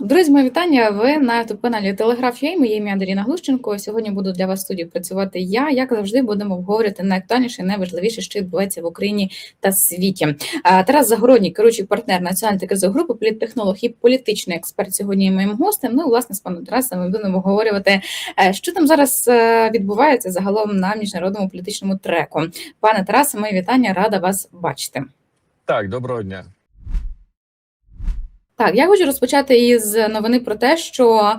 Друзі, мої вітання. Ви на youtube каналі Телеграф.ua. Моє ім'я Даріна Глущенко. Сьогодні буду для вас в студії працювати я. Як завжди, будемо обговорювати найактуальніше і найважливіше, що відбувається в Україні та світі. Тарас Загородній, керуючий партнер національної кризової групи, політтехнолог і політичний експерт сьогодні є моїм гостем. Ну, і, власне, з паном Тарасом ми будемо обговорювати, е, що там зараз е, відбувається загалом на міжнародному політичному треку. Пане Тарасе, мої вітання, рада вас бачити. Так, доброго дня. Так, я хочу розпочати із новини про те, що е,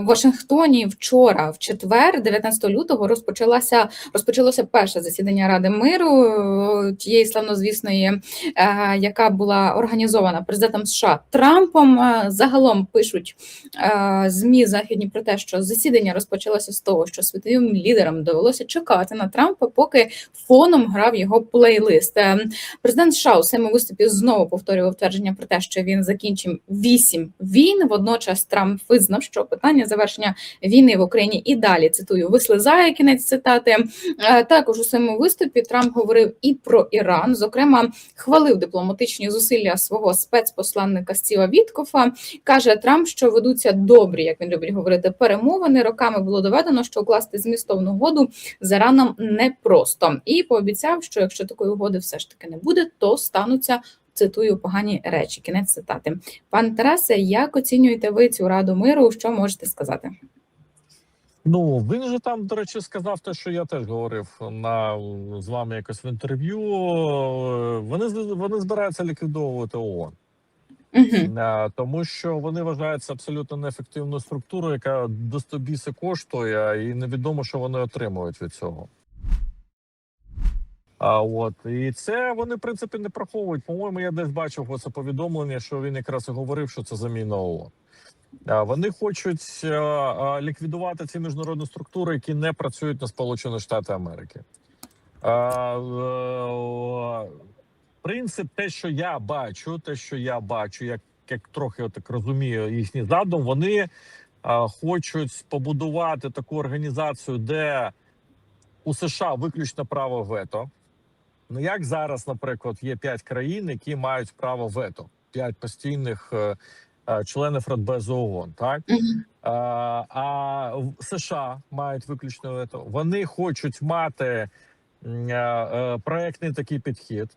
в Вашингтоні вчора, в четвер, 19 лютого, розпочалася розпочалося перше засідання Ради миру е, тієї славнозвісної, е, яка була організована президентом США Трампом. Е, Загалом пишуть е, змі західні про те, що засідання розпочалося з того, що світовим лідерам довелося чекати на Трампа, поки фоном грав його плейлист. Е, Президент США у своєму виступі знову повторював твердження про те, що він закінчив вісім війн. Водночас Трамп визнав, що питання завершення війни в Україні і далі цитую вислизає кінець цитати. Е, Також у своєму виступі Трамп говорив і про Іран. Зокрема, хвалив дипломатичні зусилля свого спецпосланника Стіва Віткофа. каже Трамп, що ведуться добрі, як він любить говорити, перемовини. Роками було доведено, що укласти змістовну угоду з Іраном непросто. І пообіцяв, що якщо такої угоди все ж таки не буде, то стануться цитую погані речі. Кінець цитати. Пан Тарасе, як оцінюєте ви цю раду миру? Що можете сказати? Ну він же там, до речі, сказав те, що я теж говорив на з вами якось в інтерв'ю. Вони вони збираються ліквідовувати ООН, Угу. Е, тому що вони вважаються абсолютно неефективною структурою, яка до стобіси коштує, і невідомо, що вони отримують від цього. А от і це вони в принципі не приховують. По-моєму, я десь бачив оце повідомлення, що він якраз і говорив, що це заміна ООН. Вони хочуть ліквідувати ці міжнародні структури, які не працюють на Сполучені Штати Америки. Принцип, те, що я бачу, те, що я бачу, як, як трохи так розумію їхній задум, вони хочуть побудувати таку організацію, де у США виключно право вето. Ну як зараз, наприклад, є п'ять країн, які мають право вето, п'ять постійних е, е, членів Радбезу ООН, так а, а США мають виключно вето. Вони хочуть мати е, е, проектний такий підхід.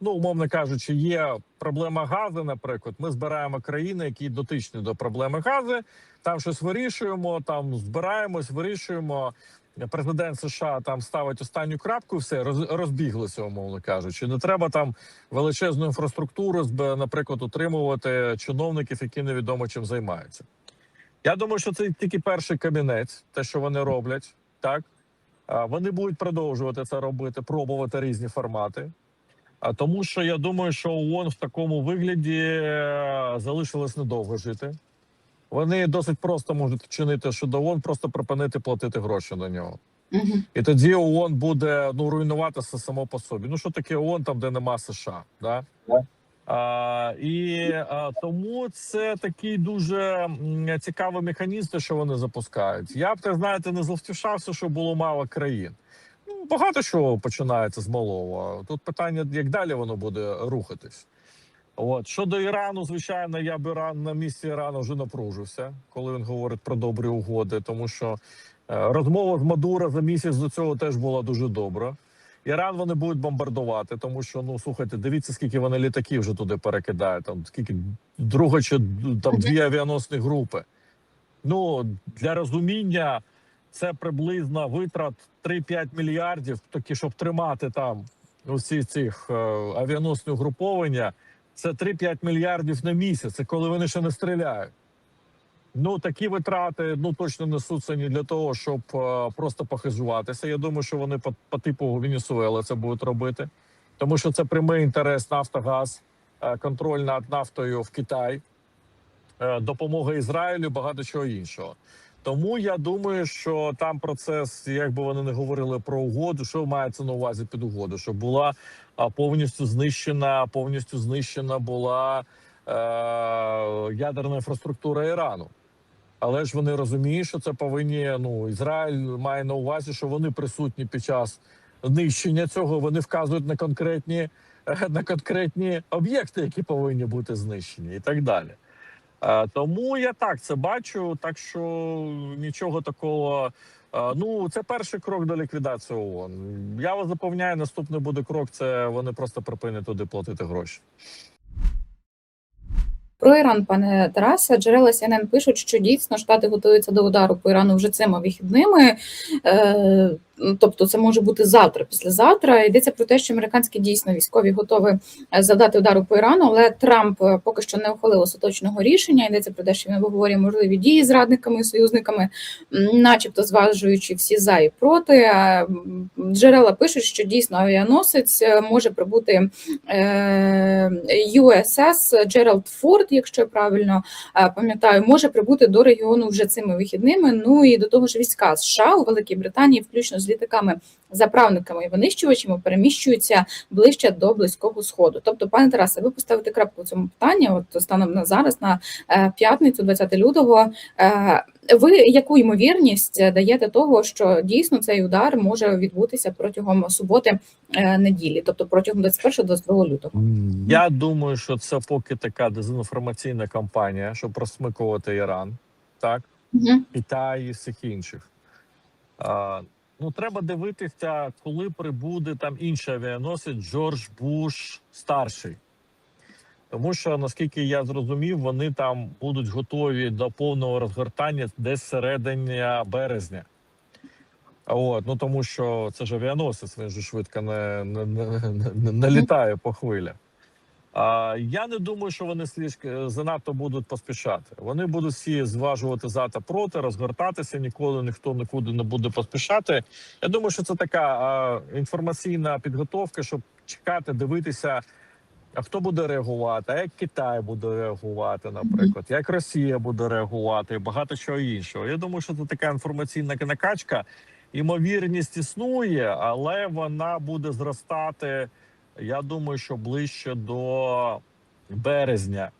Ну, умовно кажучи, є проблема газу. Наприклад, ми збираємо країни, які дотичні до проблеми газу. Там щось вирішуємо, там збираємось, вирішуємо. Президент США там ставить останню крапку, все роз, розбіглися, умовно кажучи. Не треба там величезну інфраструктуру, наприклад, утримувати чиновників, які невідомо чим займаються. Я думаю, що це тільки перший кабінет, те, що вони роблять, так вони будуть продовжувати це робити, пробувати різні формати. А тому, що я думаю, що ООН в такому вигляді е, залишилось недовго жити. Вони досить просто можуть вчинити щодо ООН, просто припинити платити гроші на нього. Угу. І тоді ООН буде ну руйнуватися само по собі. Ну що таке ООН, там де нема США, да? А, і а, тому це такий дуже цікавий механізм, що вони запускають. Я б так знаєте, не завтішався, що було мало країн. Ну багато що починається з малого. Тут питання, як далі воно буде рухатись. От щодо Ірану, звичайно, я б Іран на місці Ірану вже напружився, коли він говорить про добрі угоди, тому що е, розмова з Мадуро за місяць до цього теж була дуже добра. Іран вони будуть бомбардувати, тому що ну слухайте, дивіться, скільки вони літаків вже туди перекидають. Там скільки друга чи там дві авіаносні групи. Ну для розуміння це приблизно витрат 3-5 мільярдів, такі щоб тримати там усі цих е, авіаносні угруповання. Це 3-5 мільярдів на місяць, це коли вони ще не стріляють. Ну такі витрати ну точно несуться не для того, щоб е, просто похизуватися. Я думаю, що вони по, по типу Венесуели це будуть робити, тому що це прямий інтерес Нафтогаз, е, контроль над нафтою в Китай, е, допомога Ізраїлю, багато чого іншого. Тому я думаю, що там процес, як би вони не говорили про угоду, що мається на увазі під угоду, щоб була повністю знищена, повністю знищена була е, ядерна інфраструктура Ірану. Але ж вони розуміють, що це повинні. Ну Ізраїль має на увазі, що вони присутні під час нищення цього. Вони вказують на конкретні е, на конкретні об'єкти, які повинні бути знищені, і так далі. Е, Тому я так це бачу. Так що нічого такого. е, Ну, це перший крок до ліквідації ООН. Я вас запевняю, наступний буде крок. Це вони просто припинять туди платити гроші. Про Іран, пане Тарасе, джерела CNN пишуть, що дійсно штати готуються до удару по Ірану вже цими вихідними. Е, тобто, це може бути завтра, післязавтра. Йдеться про те, що американські дійсно військові готові е, завдати удару по Ірану, але Трамп е, поки що не ухвалив остаточного рішення. Йдеться про те, що він обговорює можливі дії з радниками і союзниками, начебто зважуючи всі за і проти. Джерела пишуть, що дійсно авіаносець е, може прибути е, USS Джеральд Форд, якщо я правильно е, пам'ятаю, може прибути до регіону вже цими вихідними. Ну і до того ж, війська США у Великій Британії, включно з літаками, заправниками і винищувачами, переміщуються ближче до близького сходу. Тобто, пане Тарасе, ви поставите крапку в цьому питанні. От станом на зараз, на е, п'ятницю, 20 лютого. Е, ви яку ймовірність даєте того, що дійсно цей удар може відбутися протягом суботи е, неділі, тобто протягом 21-22 лютого? Я думаю, що це поки така дезінформаційна кампанія, щоб просмикувати Іран, так Угу. Китай і всіх інших. А, ну, треба дивитися, коли прибуде там інший авіаносець Джордж Буш старший. Тому що, наскільки я зрозумів, вони там будуть готові до повного розгортання десь середині березня. От, ну тому що це ж авіаносець, він же швидко не, не, не, не, не літає по хвилях. Я не думаю, що вони слишком занадто будуть поспішати. Вони будуть всі зважувати за та проти, розгортатися. Ніколи ніхто нікуди не буде поспішати. Я думаю, що це така інформаційна підготовка, щоб чекати, дивитися, а хто буде реагувати, а як Китай буде реагувати, наприклад, як Росія буде реагувати, і багато чого іншого. Я думаю, що це така інформаційна накачка. Імовірність існує, але вона буде зростати. Я думаю, що ближче до березня.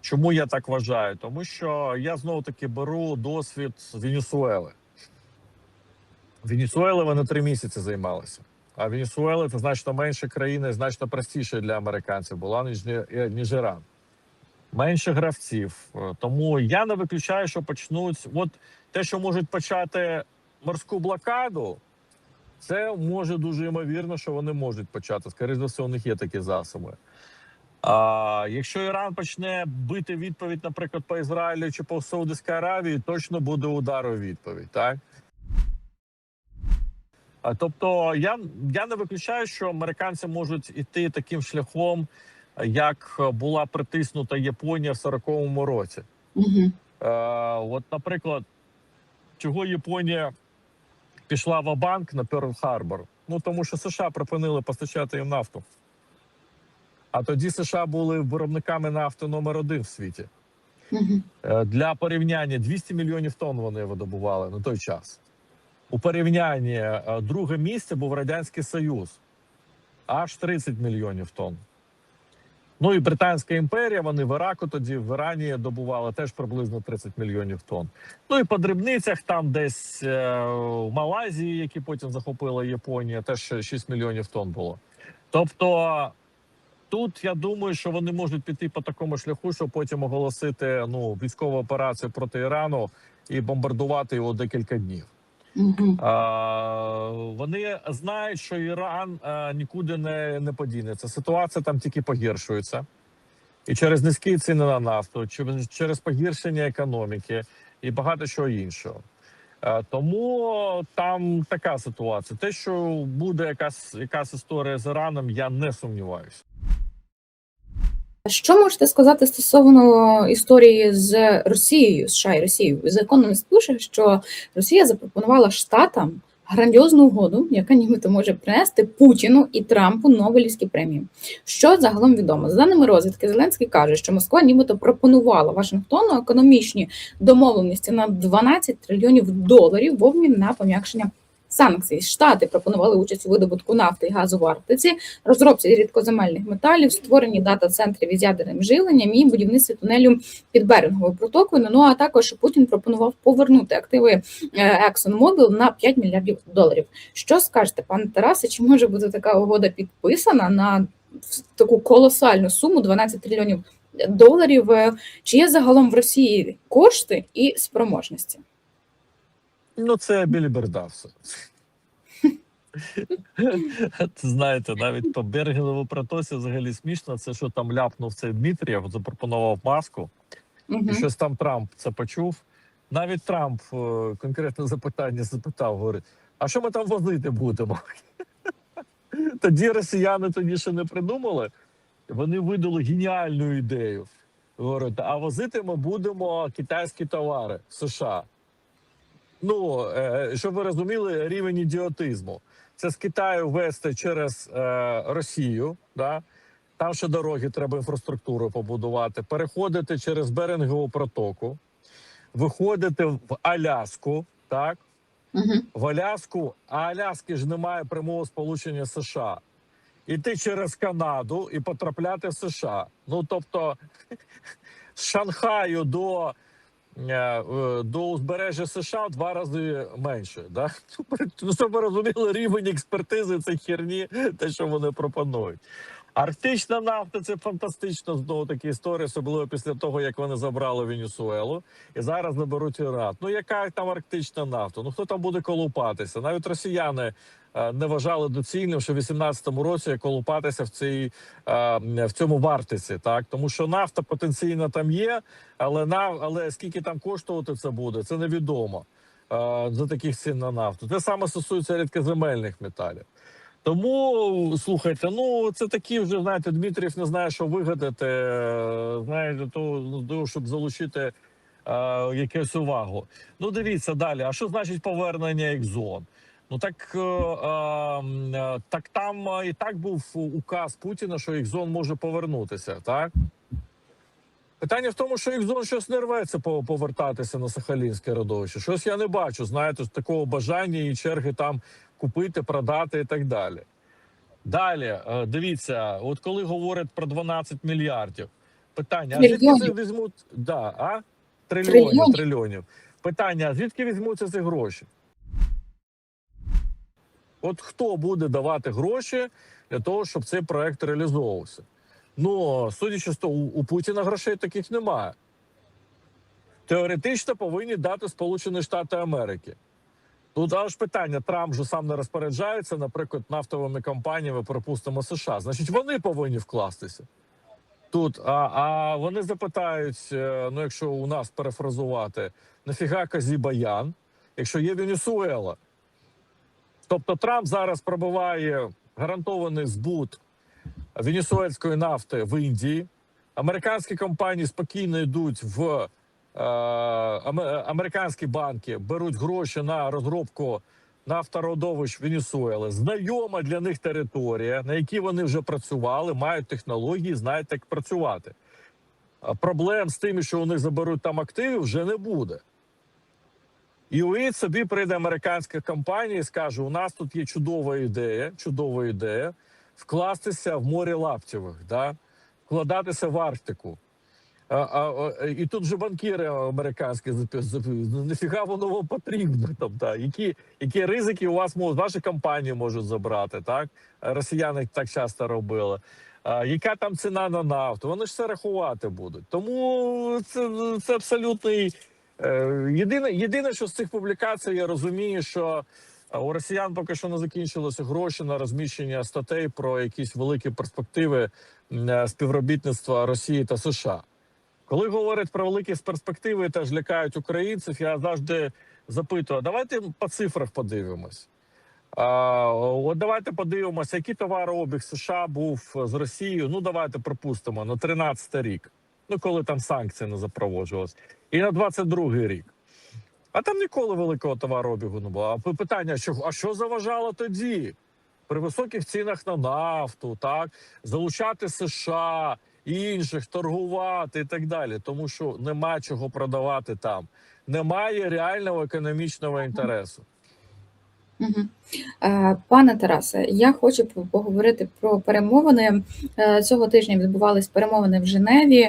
Чому я так вважаю? Тому що я знову таки беру досвід Венесуели. Венесуели вони три місяці займалися. А Венесуела це значно менша країна і значно простіше для американців була, ніж, ніж Іран. Менше гравців. Тому я не виключаю, що почнуть. От те, що можуть почати морську блокаду, це може дуже ймовірно, що вони можуть почати. Скоріше за все, у них є такі засоби. А якщо Іран почне бити відповідь, наприклад, по Ізраїлю чи по Саудівській Аравії, точно буде удар у відповідь, так? А, тобто, я, я не виключаю, що американці можуть іти таким шляхом, як була притиснута Японія в 40-му році. Угу. Е, от, наприклад, чого Японія пішла в банк на Перл Харбор? Ну тому що США припинили постачати їм нафту. А тоді США були виробниками нафти номер один в світі. Е, Для порівняння 200 мільйонів тонн вони видобували на той час. У порівнянні е, друге місце був Радянський Союз, аж 30 мільйонів тонн. Ну і Британська імперія, вони в Іраку тоді в Ірані добували теж приблизно 30 мільйонів тонн. Ну і по дрібницях там десь е, в Малайзії, які потім захопила Японія, теж 6 мільйонів тонн було. Тобто тут я думаю, що вони можуть піти по такому шляху, щоб потім оголосити ну, військову операцію проти Ірану і бомбардувати його декілька днів. Угу. Вони знають, що Іран а, нікуди не, не подінеться. Ситуація там тільки погіршується. І через низькі ціни на нафту, через, погіршення економіки і багато чого іншого. А, тому там така ситуація. Те, що буде якась, якась історія з Іраном, я не сумніваюся. Що можете сказати стосовно історії з Росією, США і Росією? Закон не пише, що Росія запропонувала штатам грандіозну угоду, яка нібито може принести Путіну і Трампу Нобелівські премії. Що загалом відомо? За даними розвідки, Зеленський каже, що Москва нібито пропонувала Вашингтону економічні домовленості на 12 трильйонів доларів в обмін на пом'якшення. Санкцій Штати пропонували участь у видобутку нафти і газу в Арктиці, розробці рідкоземельних металів, створенні дата-центрів із ядерним живленням і будівництві тунелю під Беринговою протокою. Ну а також Путін пропонував повернути активи е, ExxonMobil на 5 мільярдів доларів. Що скажете, пане Тарасе? Чи може бути така угода підписана на таку колосальну суму 12 трильйонів доларів. Е, Чи є загалом в Росії кошти і спроможності? Ну, це біліберда все. Знаєте, навіть по Бергенову протосі взагалі смішно. Це що там ляпнув цей Дмитрієв, запропонував маску. Угу. І щось там Трамп це почув. Навіть Трамп е, конкретне запитання запитав, говорить: а що ми там возити будемо? Тоді росіяни тоді ще не придумали. Вони видали геніальну ідею. Говорять, а возити ми будемо китайські товари в США. Ну, е, щоб ви розуміли, рівень ідіотизму. Це з Китаю вести через е, Росію, да? там ще дороги треба інфраструктуру побудувати, переходити через Берингову протоку, виходити в Аляску, так? Угу. в Аляску, а Аляски ж немає прямого сполучення США. Іти через Канаду і потрапляти в США. Ну тобто з Шанхаю до, до узбережжя США в два рази менше. Да? Щоб розуміли рівень експертизи цієї херні, те, що вони пропонують. Арктична нафта це фантастична знову таки історія, особливо після того, як вони забрали Венесуелу і зараз наберуть Ірак. Ну яка там арктична нафта? Ну хто там буде колупатися? Навіть росіяни е, не вважали доцільним, що в 18-му році колупатися в цій е, в цьому вартиці, так тому що нафта потенційно там є, але на але скільки там коштувати це буде, це невідомо е, за таких цін на нафту. Те саме стосується рідкоземельних металів. Тому слухайте, ну це такі вже знаєте, Дмитрів не знає, що вигадати. е, Знаєте, то ну, щоб залучити е, якусь увагу. Ну, дивіться далі. А що значить повернення Екзон? Ну так, е, е, так там е, і так був указ Путіна, що Екзон може повернутися, так? Питання в тому, що Екзон щось не рветься по- повертатися на Сахалінське родовище. Щось я не бачу, знаєте, такого бажання і черги там купити, продати і так далі. Далі, е, дивіться, от коли говорять про 12 мільярдів, питання: а звідки це візьмуть? Да, а? Трильйонів, Трильйонів. трильйонів. Питання: звідки візьмуться ці гроші? От хто буде давати гроші для того, щоб цей проект реалізовувався? Ну, судячи з того, у у Путіна грошей таких немає. Теоретично повинні дати Сполучені Штати Америки. Тут аж питання: Трамп же сам не розпоряджається, наприклад, нафтовими компаніями, припустимо, США. Значить, вони повинні вкластися. Тут, а, а вони запитають: е, ну, якщо у нас перефразувати, нафіга Казі Баян, якщо є Венесуела. Тобто Трамп зараз пробиває гарантований збут венесуельської нафти в Індії. Американські компанії спокійно йдуть в американські банки, беруть гроші на розробку нафтородовищ Венесуели. Знайома для них територія, на якій вони вже працювали, мають технології, знають, як працювати. Проблем з тим, що у них заберуть там активи, вже не буде. І уявіть собі прийде американська компанія і скаже: у нас тут є чудова ідея, чудова ідея вкластися в море Лаптєвих, да? вкладатися в Арктику. А, а, і тут же банкіри американські ну, нафіга воно вам потрібно там, да? які, які ризики у вас можуть, ваші компанії можуть забрати, так? Росіяни так часто робили. А, яка там ціна на нафту? Вони ж все рахувати будуть. Тому це, це абсолютний. Е, єдине, єдине, що з цих публікацій я розумію, що У росіян поки що не закінчилися гроші на розміщення статей про якісь великі перспективи е, співробітництва Росії та США. Коли говорять про великі перспективи теж лякають українців, я завжди запитую: давайте по цифрах подивимось. А, от давайте подивимося, який товарообіг США був з Росією. Ну давайте припустимо на 13 рік. Ну коли там санкції не запроводжувалися, і на 22 рік. А там ніколи великого товарообігу не було. А пи- питання: що, а що заважало тоді? При високих цінах на нафту, так залучати США, інших, торгувати і так далі. Тому що нема чого продавати там, немає реального економічного інтересу. Угу. Пане Тарасе, я хочу поговорити про перемовини. Е, Цього тижня відбувались перемовини в Женеві.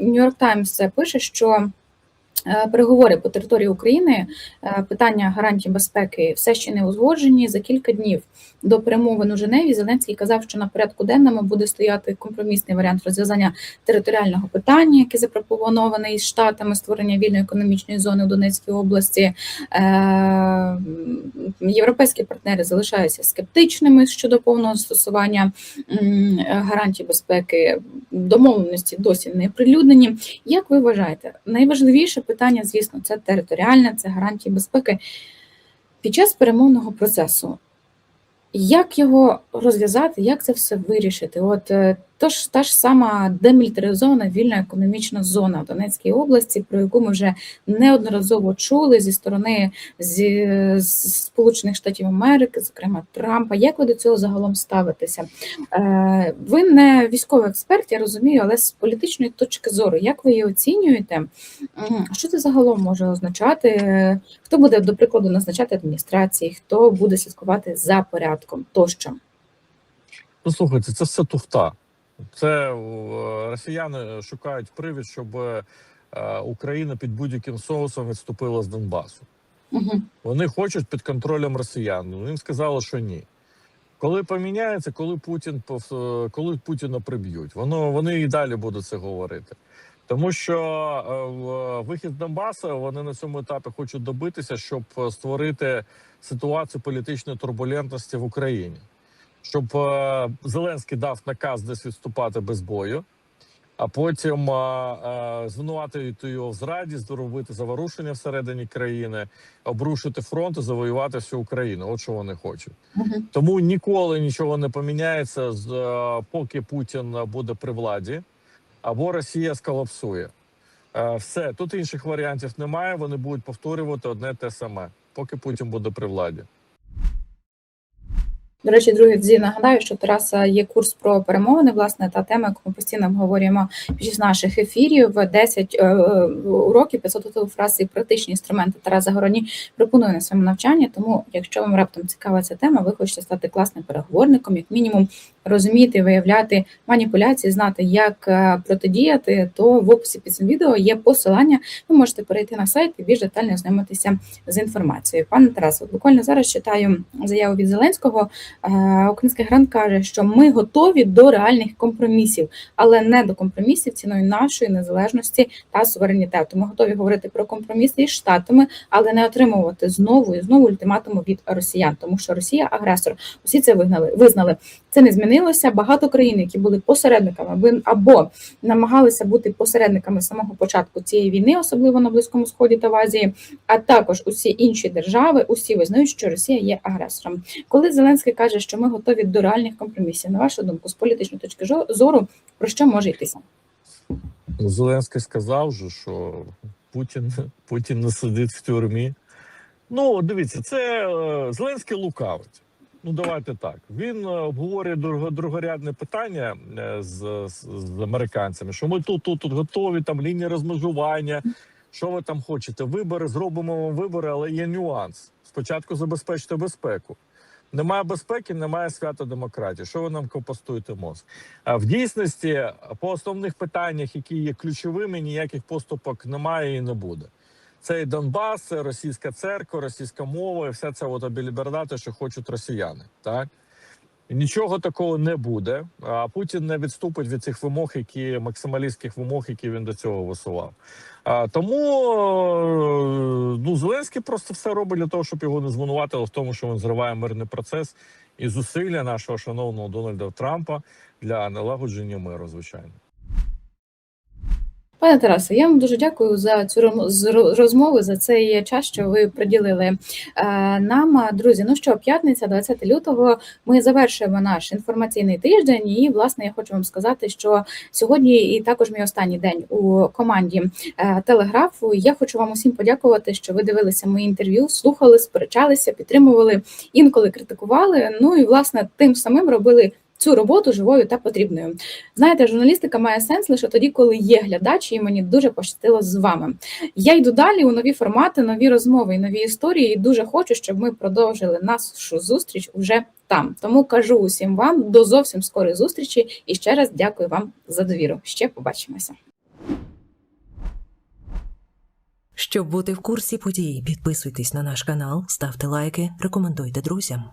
Нью-Йорк Таймс пише, що Е, Переговори по території України, е, питання гарантій безпеки все ще не узгоджені. За кілька днів до перемовин у Женеві Зеленський казав, що на порядку денному буде стояти компромісний варіант розв'язання територіального питання, який запропонований штатами створення вільної економічної зони у Донецькій області. Е, Європейські партнери залишаються скептичними щодо повного застосування гарантій безпеки. Домовленості досі не прилюднені. Як ви вважаєте, найважливіше питання, звісно, це територіальне, це гарантії безпеки під час перемовного процесу. Як його розв'язати, як це все вирішити? От е, то ж та ж сама демілітаризована вільна економічна зона в Донецькій області, про яку ми вже неодноразово чули зі сторони зі, з Сполучених Штатів Америки, зокрема Трампа. Як ви до цього загалом ставитеся? Е, Ви не військовий експерт, я розумію, але з політичної точки зору, як ви її оцінюєте? Що це загалом може означати? Хто буде, до прикладу, назначати адміністрації, хто буде слідкувати за порядком тощо? Ну слухайте, це все туфта. Це е, росіяни шукають привід, щоб е, Україна під будь-яким соусом відступила з Донбасу. Угу. Вони хочуть під контролем росіян. Їм сказали, що ні. Коли поміняється, коли Путін е, коли Путіна приб'ють, воно вони і далі будуть це говорити. Тому що вихід з Донбасу вони на цьому етапі хочуть добитися, щоб створити ситуацію політичної турбулентності в Україні, щоб е, Зеленський дав наказ десь відступати без бою, а потім е, е, звинуватити його в зраді, зробити заворушення всередині країни, обрушити фронт і завоювати всю Україну. От що вони хочуть. Угу. Тому ніколи нічого не поміняється, поки Путін буде при владі, або Росія сколапсує. Все тут інших варіантів немає. Вони будуть повторювати одне те саме, поки Путін буде при владі. До речі, друзі, нагадаю, що Тараса є курс про перемовини, власне, та тема, яку ми постійно обговорюємо під час наших ефірів. 10 е, уроків, 500 фраз і практичні інструменти Тараса Гороні пропонує на своєму навчанні. Тому, якщо вам раптом цікава ця тема, ви хочете стати класним переговорником, як мінімум розуміти, виявляти маніпуляції, знати, як е, протидіяти, то в описі під цим відео є посилання. Ви можете перейти на сайт і більш детально ознайомитися з інформацією. Пане Тарасе, буквально зараз читаю заяву від Зеленського. Е, Український грант каже, що ми готові до реальних компромісів, але не до компромісів ціною нашої незалежності та суверенітету. Ми готові говорити про компроміси із штатами, але не отримувати знову і знову ультиматуму від росіян, тому що Росія агресор. Усі це вигнали, визнали. Це не змінилося. Багато країн, які були посередниками, або намагалися бути посередниками самого початку цієї війни, особливо на Близькому Сході та в Азії, а також усі інші держави, усі визнають, що Росія є агресором. Коли Зеленський каже, що ми готові до реальних компромісів, на вашу думку, з політичної точки зору, про що може йтися? Зеленський сказав же, що Путін, Путін не сидить в тюрмі. Ну, дивіться, це е, Зеленський лукавить. Ну, давайте так. Він е, обговорює друго- другорядне питання е, з, з, з американцями, що ми тут, тут, тут готові, там лінія розмежування. Що ви там хочете? Вибори, зробимо вам вибори, але є нюанс. Спочатку забезпечте безпеку. Немає безпеки, немає свята демократії. Що ви нам компостуєте мозк? А в дійсності по основних питаннях, які є ключовими, ніяких поступок немає і не буде. Це і Донбас, це російська церква, російська мова, і все це от обілібердати, що хочуть росіяни. Так нічого такого не буде. А Путін не відступить від цих вимог, які максималістських вимог, які він до цього висував. А, тому е, ну Зеленський просто все робить для того, щоб його не звинуватили в тому, що він зриває мирний процес і зусилля нашого шановного Дональда Трампа для налагодження миру, звичайно. Пане Тарасе, я вам дуже дякую за цю розмову, за цей час, що ви приділили е, нам. Друзі, ну що, п'ятниця, 20 лютого, ми завершуємо наш інформаційний тиждень. І, власне, я хочу вам сказати, що сьогодні і також мій останній день у команді е, телеграфу. Я хочу вам усім подякувати, що ви дивилися мої інтерв'ю, слухали, сперечалися, підтримували, інколи критикували. Ну і власне тим самим робили. Цю роботу живою та потрібною. Знаєте, журналістика має сенс лише тоді, коли є глядач, і мені дуже пощастило з вами. Я йду далі у нові формати, нові розмови і нові історії. І дуже хочу, щоб ми продовжили нашу зустріч уже там. Тому кажу усім вам до зовсім скорої зустрічі і ще раз дякую вам за довіру. Ще побачимося. Щоб бути в курсі подій, підписуйтесь на наш канал, ставте лайки, рекомендуйте друзям.